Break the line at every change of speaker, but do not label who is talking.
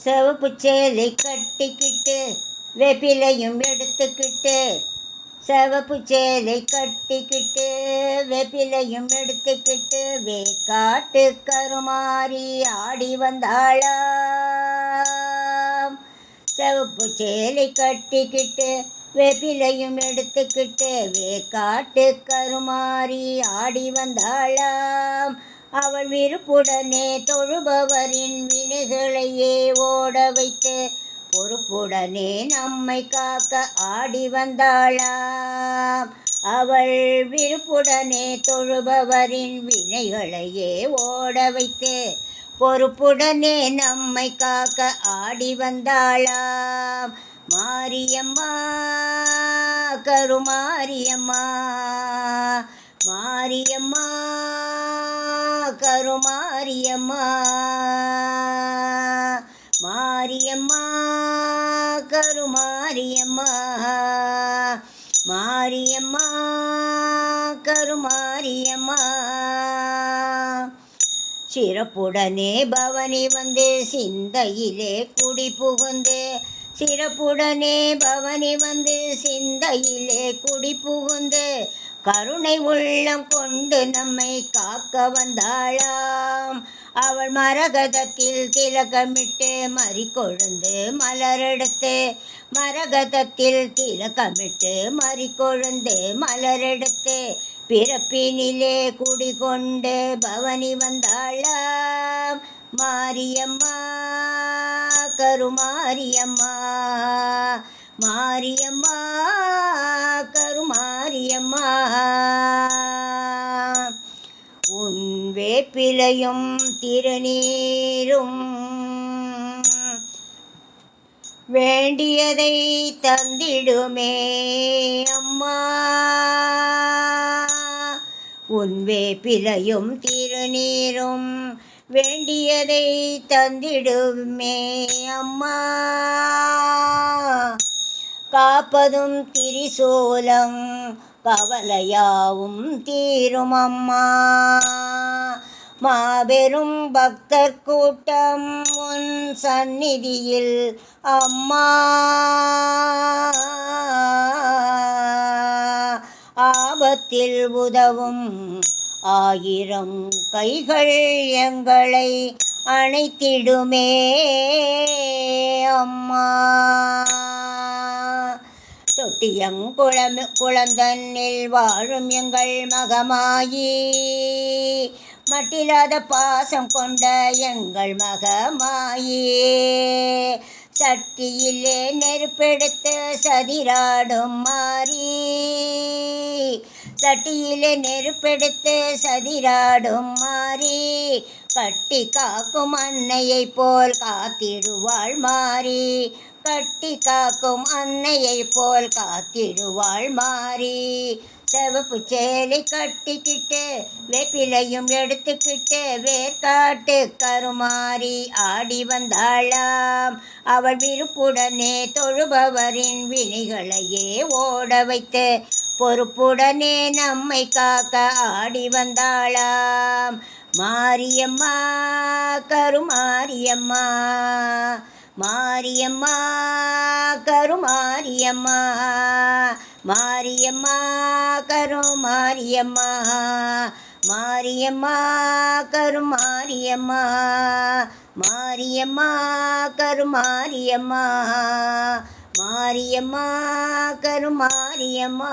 செவப்பு சேலை கட்டிக்கிட்டு வெப்பிலையும் எடுத்துக்கிட்டு செவப்பு சேலை கட்டிக்கிட்டு வெப்பிலையும் எடுத்துக்கிட்டு வேக்காட்டு கருமாறி ஆடி வந்தாளாம். செவப்பு சேலை கட்டிக்கிட்டு வெப்பிலையும் எடுத்துக்கிட்டு வேக்காட்டு கருமாறி ஆடி வந்தாளாம். அவள் விருப்புடனே தொழுபவரின் வினைகளையே ஓட வைத்து பொறுப்புடனே நம்மை காக்க ஆடி வந்தாளாம். அவள் விருப்புடனே தொழுபவரின் வினைகளையே ஓட வைத்து பொறுப்புடனே நம்மை காக்க ஆடி வந்தாளாம். மாரியம்மா கருமாரியம்மா மாரியம்மா கருமாரியம்மா மாரியம்மா கருமாரியம்மா. மாரியம்மா கருமாரியம்மா. சிறப்புடனே பவனி வந்து சிந்தையிலே குடி புகுந்து சிறப்புடனே பவனி வந்து சிந்தையிலே குடி புகுந்து கருணை உள்ளம் கொண்டு நம்மை காக்க வந்தாளாம். அவள் மரகதத்தில் திலகமிட்டு மறிக்கொழுந்து மலரெடுத்து மரகதத்தில் திலகமிட்டு மறிக்கொழுந்து மலரெடுத்து பிறப்பினிலே குடிகொண்டு பவனி வந்தாளாம். மாரியம்மா கருமாரியம்மா மாரியம்மா வேப்பிலையும் திருநீரும். வேண்டியதை தந்திடுமே அம்மா. உன் வேப்பிலையும் திருநீரும் வேண்டியதை தந்திடுமே அம்மா. காப்பதும் திரிசூலம் கவலையாவும் தீரும் அம்மா. மாபெரும் பக்தர் கூட்டம் உன் சந்நிதியில் அம்மா. ஆபத்தில் உதவும் ஆயிரம் கைகள் எங்களை அணைத்திடுமே அம்மா. தொட்டியங்குளம் குளந்தன்னில் வாழும் எங்கள் மகமாயி. மட்டில்லாத பாசம் கொண்ட எங்கள் மகமாயே. சட்டியிலே நெருப்பெடுத்து சதிராடும் மாறி. சட்டியிலே நெருப்பெடுத்து சதிராடும் மாறி. கட்டி காக்கும் அன்னையைப் போல் காத்திடுவாள் மாறி. கட்டி காக்கும் அன்னையை போல் காத்திடுவாள் மாறி. செவப்பு சேலை கட்டிக்கிட்டு வேப்பிலையும் எடுத்துக்கிட்டு வேர்காட்டு கருமாறி ஆடி வந்தாளாம். அவள் விருப்புடனே தொழுபவரின் வினைகளையே ஓட வைத்து பொறுப்புடனே நம்மை காக்க ஆடி வந்தாளாம். மாரியம்மா கருமாரியம்மா மாரியம்மா கருமாரியம்மா. மாரியம்மா கருமாரியம்மா. மாரியம்மா கருமாரியம்மா. மாரியம்மா கருமாரியம்மா. மாரியம்மா கருமாரியம்மா.